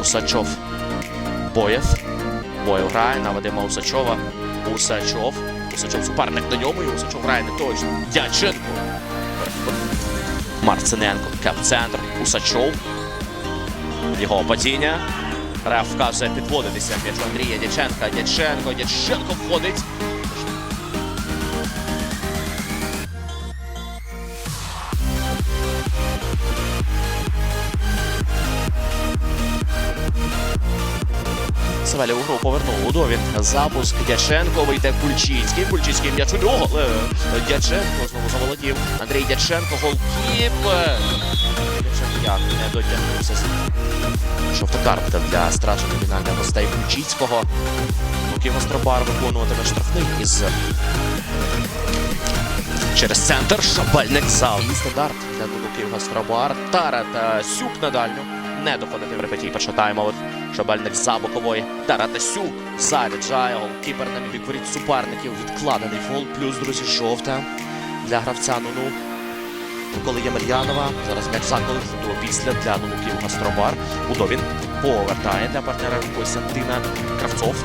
Усачов. Боєв. Боєв грає на Вадима Усачова. Усачов. Усачов суперник на ньому і Усачов грає не точно. Дяченко. Марциненко. Кеп-центр. Усачов. Його падіння. Реф вказує підводитися м'яч Андрія Дяченка. Дяченко. Дяченко входить. Савелі у гру повернув Удовін. Запуск Дяченко вийде Кульчицький. Кульчицький м'яч у нього. Дяченко знову заволодів. Андрій Дяченко голкіпер. Дяченко як не дотягнувся. Жовта картка для стражі номінальних гостей Кульчицького. Поки Гостробар виконуватиме штрафний із через центр. Шабельник зал. І стандарт для Луків Гастробар. Тара та Сюк на дальню. Не доходити в репетій першого тайму. От Шабельник за бокової. Таратасюк заряджає голкіпер на бік воріт суперників. Відкладений фол. Плюс, друзі, жовта для гравця Нуну. Коли Ємельянова. Зараз м'яч заколив до після для Нунуків Гастробар. Удовін повертає для партнера Костянтина Кравцов.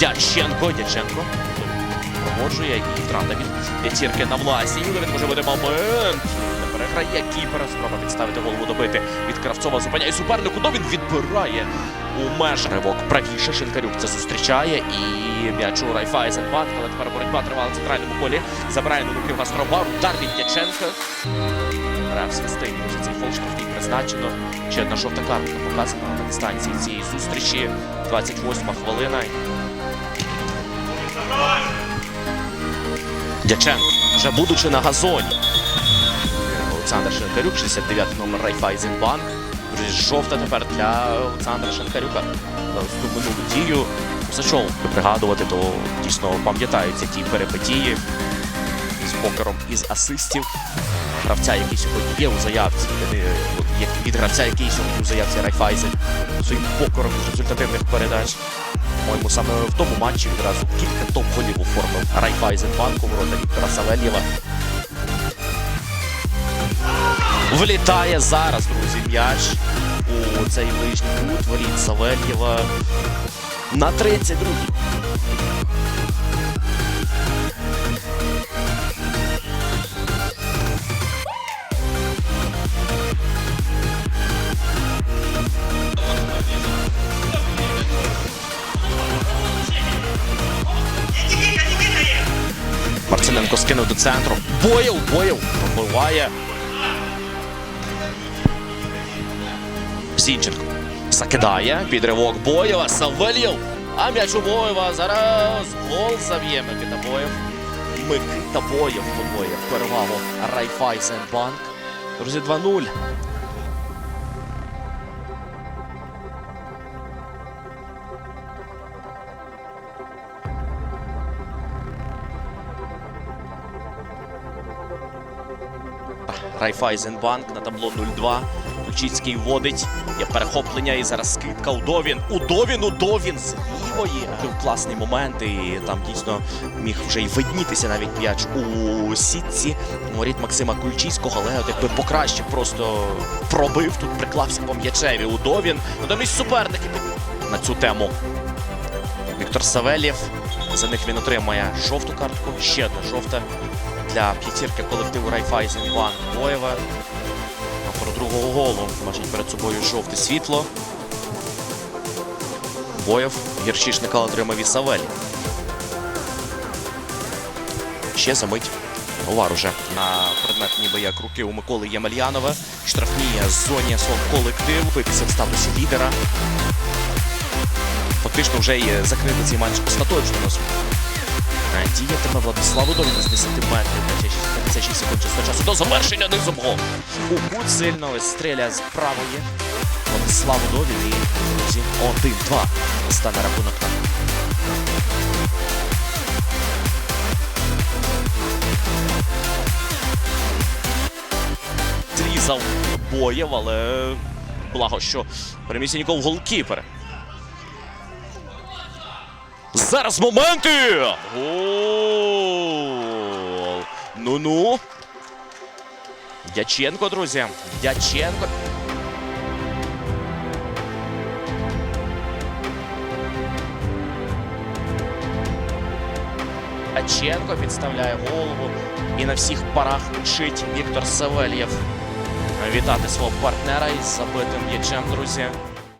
Дяченко. Дяченко. Погоджує і втрата від п'ятірки на власі. Юлевін може бути момент. Переграє кіпера. Спроба підставити голову добити від Кравцова. Зупиняє супернику. Ну він відбирає у меж. Ривок правіше. Шинкарюк це зустрічає. І м'яч у Райфайзенбанк. Але тепер боротьба тривала в центральному колі. Забирає на руки Гастробар. Удар від Дяченка. Реф свистить. Може цей фол штрафний призначено. Ще одна жовта картка показана на дистанції цієї зустрічі. 28 хвилина. Дяченко, вже будучи на газоні. Олександр Шинкарюк, 69 номер Райфайзенбанк. Друзі, жовта тепер для Олександра Шинкарюка. За ось ту минулу дію. Усачов пригадувати, то дійсно пам'ятаються ті перипетії з покером із асистів. Гравця, який сьогодні є у заявці, е, від гравця, який сьогодні у заявці Райфайзен своїм покером із результативних передач. По-моєму, саме в тому матчі відразу кілька топ-голів оформив Райфайзенбанк у ворота Віктора Савельєва. Влітає зараз, друзі, м'яч у цей ближній кут воріт Савельєва на 32-й. Марциненко скинув до центру. Боєв, боєв, пробиває. Зінченко закидає. Підривок Боєва. Савельєв. А м'яч у Боєва. Зараз гол заб'є Микита Боєв. Микита Боєв подвоє перевагу Райфайзенбанк. Друзі, 2-0. Райфайзенбанк на табло 0-2. Ключицький вводить. Є перехоплення і зараз скидка. Удовін. Удовін, Удовін з лівої. Був класний момент. І там дійсно міг вже й виднітися навіть м'яч у сітці. Воріт Максима Кульчицького, але от якби покраще просто пробив тут, приклався по м'ячеві. Удовін. Натомість суперники на цю тему. Віктор Савельєв. За них він отримає жовту картку. Ще одна жовта для п'ятірки колективу Райфайзенбанк Боєва. Другого голу бачить перед собою жовте світло. Боєв гірчишника отримав і Савель. Ще за мить. Увар уже на предмет ніби як руки у Миколи Ємельянова. Штрафні зоні свого колективу. Битися статусі лідера. Фактично вже і закрити цей матч остаточно Діятиме Владислав Удовін з 10 метрів. 56 секунд часу часу до завершення низом гол. У кут сильно стріляє з правої. Владислав Удовін і друзі 1-2 стане рахунок. Зрізав боєв, але благо, що перемісіньков голкіпер. Зараз моменти! Гол! Ну-ну. Дяченко, друзі. Дяченко. Дяченко підставляє голову і на всіх парах мчить Віктор Савельєв. Вітати свого партнера із забитим м'ячем, друзі.